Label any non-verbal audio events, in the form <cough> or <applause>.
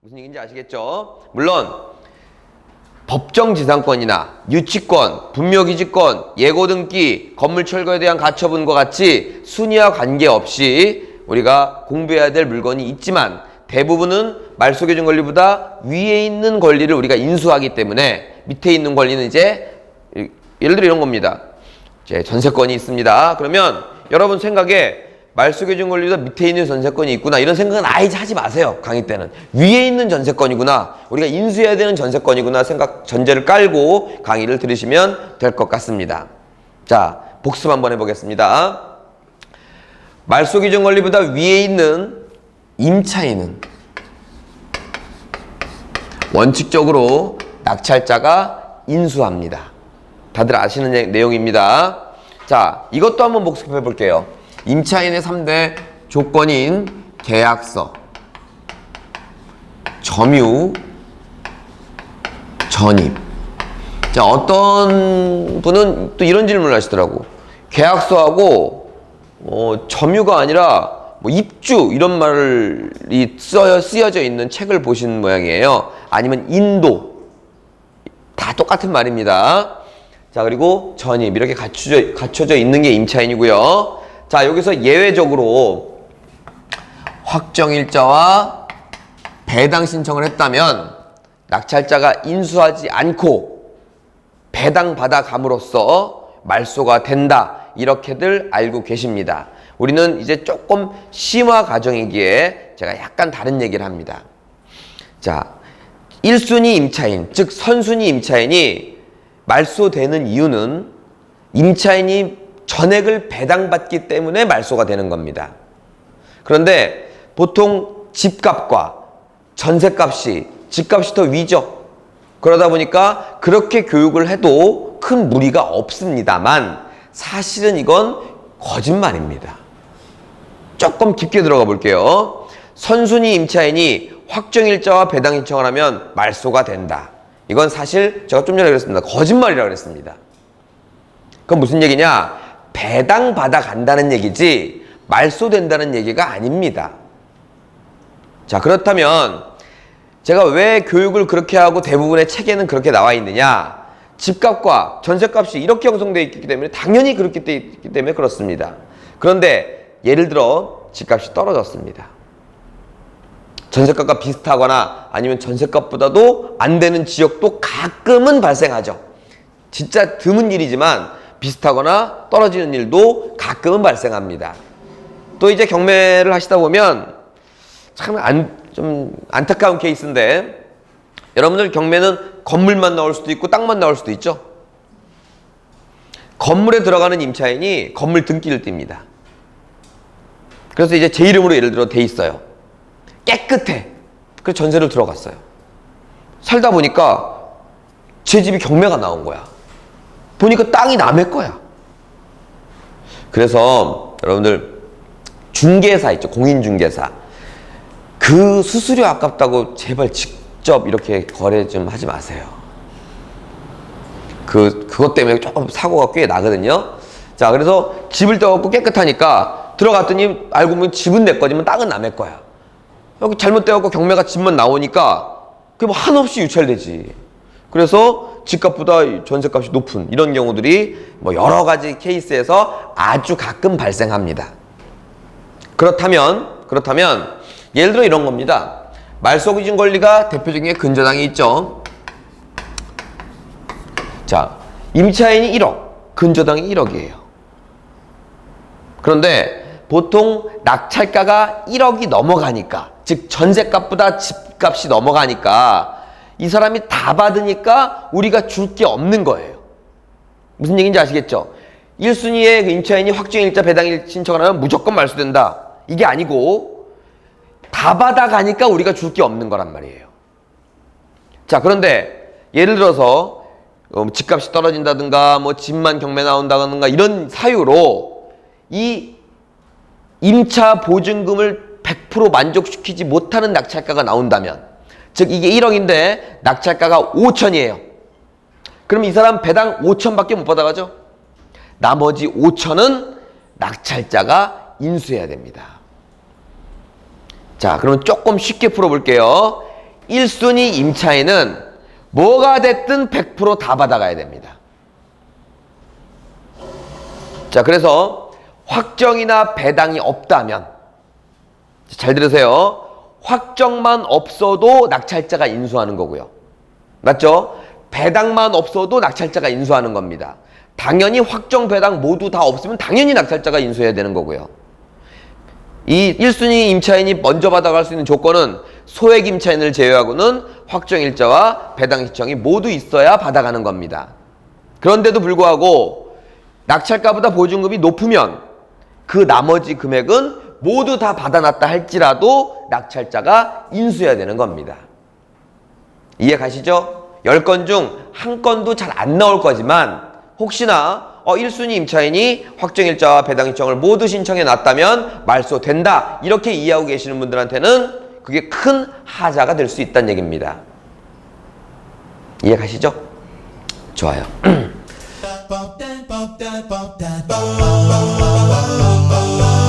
무슨 얘기인지 아시겠죠? 물론 법정 지상권이나 유치권, 분묘기지권, 예고등기, 건물 철거에 대한 가처분과 같이 순위와 관계없이 우리가 공부해야 될 물건이 있지만 대부분은 말소교정 권리보다 위에 있는 권리를 우리가 인수하기 때문에 밑에 있는 권리는 이제 이- 예를 들어 이런 겁니다. 이제 전세권이 있습니다. 그러면 여러분 생각에 말소교정 권리보다 밑에 있는 전세권이 있구나 이런 생각은 아예 하지 마세요. 강의 때는 위에 있는 전세권이구나 우리가 인수해야 되는 전세권이구나 생각 전제를 깔고 강의를 들으시면 될 것 같습니다. 자 복습 한번 해보겠습니다. 말소교정 권리보다 위에 있는 임차인은 원칙적으로 낙찰자가 인수합니다. 다들 아시는 내- 내용입니다. 자, 이것도 한번 복습해 볼게요. 임차인의 3대 조건인 계약서, 점유, 전입. 자, 어떤 분은 또 이런 질문을 하시더라고. 계약서하고 어, 점유가 아니라 뭐 입주 이런 말이 쓰여, 쓰여져 있는 책을 보신 모양이에요. 아니면 인도 다 똑같은 말입니다. 자 그리고 전입 이렇게 갖춰져, 갖춰져 있는 게 임차인이고요. 자 여기서 예외적으로 확정일자와 배당 신청을 했다면 낙찰자가 인수하지 않고 배당 받아 감으로써 말소가 된다. 이렇게들 알고 계십니다. 우리는 이제 조금 심화 과정이기에 제가 약간 다른 얘기를 합니다. 자, 1순위 임차인, 즉 선순위 임차인이 말소되는 이유는 임차인이 전액을 배당받기 때문에 말소가 되는 겁니다. 그런데 보통 집값과 전세값이 집값이 더 위죠. 그러다 보니까 그렇게 교육을 해도 큰 무리가 없습니다만 사실은 이건 거짓말입니다. 조금 깊게 들어가 볼게요. 선순위 임차인이 확정일자와 배당 신청을 하면 말소가 된다. 이건 사실 제가 좀 전에 그랬습니다. 거짓말이라고 그랬습니다. 그건 무슨 얘기냐? 배당 받아 간다는 얘기지 말소된다는 얘기가 아닙니다. 자, 그렇다면 제가 왜 교육을 그렇게 하고 대부분의 책에는 그렇게 나와 있느냐? 집값과 전세값이 이렇게 형성되어 있기 때문에 당연히 그렇기 때문에 그렇습니다. 그런데 예를 들어 집값이 떨어졌습니다. 전세값과 비슷하거나 아니면 전세값보다도 안 되는 지역도 가끔은 발생하죠. 진짜 드문 일이지만 비슷하거나 떨어지는 일도 가끔은 발생합니다. 또 이제 경매를 하시다 보면 참 안, 좀 안타까운 케이스인데 여러분들 경매는 건물만 나올 수도 있고 땅만 나올 수도 있죠. 건물에 들어가는 임차인이 건물 등기를 띱니다. 그래서 이제 제 이름으로 예를 들어 돼 있어요. 깨끗해. 그래서 전세를 들어갔어요. 살다 보니까 제 집이 경매가 나온 거야. 보니까 땅이 남의 거야. 그래서 여러분들 중개사 있죠. 공인중개사. 그 수수료 아깝다고 제발 직접 이렇게 거래 좀 하지 마세요. 그, 그것 때문에 조금 사고가 꽤 나거든요. 자, 그래서 집을 떠갖고 깨끗하니까 들어갔더니 알고 보면 집은 내 거지만 땅은 남의 거야. 여기 잘못돼갖고 경매가 집만 나오니까 그게 뭐 한없이 유찰되지. 그래서 집값보다 이 전세값이 높은 이런 경우들이 뭐 여러 가지 케이스에서 아주 가끔 발생합니다. 그렇다면 그렇다면 예를 들어 이런 겁니다. 말소기준 권리가 대표적인 게 근저당이 있죠. 자, 임차인이 1억, 근저당이 1억이에요. 그런데 보통 낙찰가가 1억이 넘어가니까, 즉 전세값보다 집값이 넘어가니까 이 사람이 다 받으니까 우리가 줄 게 없는 거예요. 무슨 얘기인지 아시겠죠? 1순위의 그 임차인이 확정일자 배당 신청을 하면 무조건 말소된다. 이게 아니고 다 받아가니까 우리가 줄 게 없는 거란 말이에요. 자, 그런데 예를 들어서 어, 집값이 떨어진다든가 뭐 집만 경매 나온다든가 이런 사유로 이 임차 보증금을 100% 만족시키지 못하는 낙찰가가 나온다면 즉 이게 1억인데 낙찰가가 5천이에요. 그럼 이 사람 배당 5천밖에 못 받아가죠? 나머지 5천은 낙찰자가 인수해야 됩니다. 자, 그러면 조금 쉽게 풀어볼게요. 1순위 임차인은 뭐가 됐든 100%다 받아가야 됩니다. 자, 그래서 확정이나 배당이 없다면 잘 들으세요. 확정만 없어도 낙찰자가 인수하는 거고요. 맞죠? 배당만 없어도 낙찰자가 인수하는 겁니다. 당연히 확정, 배당 모두 다 없으면 당연히 낙찰자가 인수해야 되는 거고요. 이 1순위 임차인이 먼저 받아갈 수 있는 조건은 소액 임차인을 제외하고는 확정일자와 배당 시청이 모두 있어야 받아가는 겁니다. 그런데도 불구하고 낙찰가보다 보증금이 높으면 그 나머지 금액은 모두 다 받아놨다 할지라도 낙찰자가 인수해야 되는 겁니다. 이해 가시죠? 10건 중 한 건도 잘 안 나올 거지만 혹시나 어, 1순위 임차인이 확정일자와 배당 신청을 모두 신청해 놨다면 말소 된다. 이렇게 이해하고 계시는 분들한테는 그게 큰 하자가 될 수 있다는 얘기입니다. 이해 가시죠? 좋아요. <clears throat> bump that bump that. bump that bump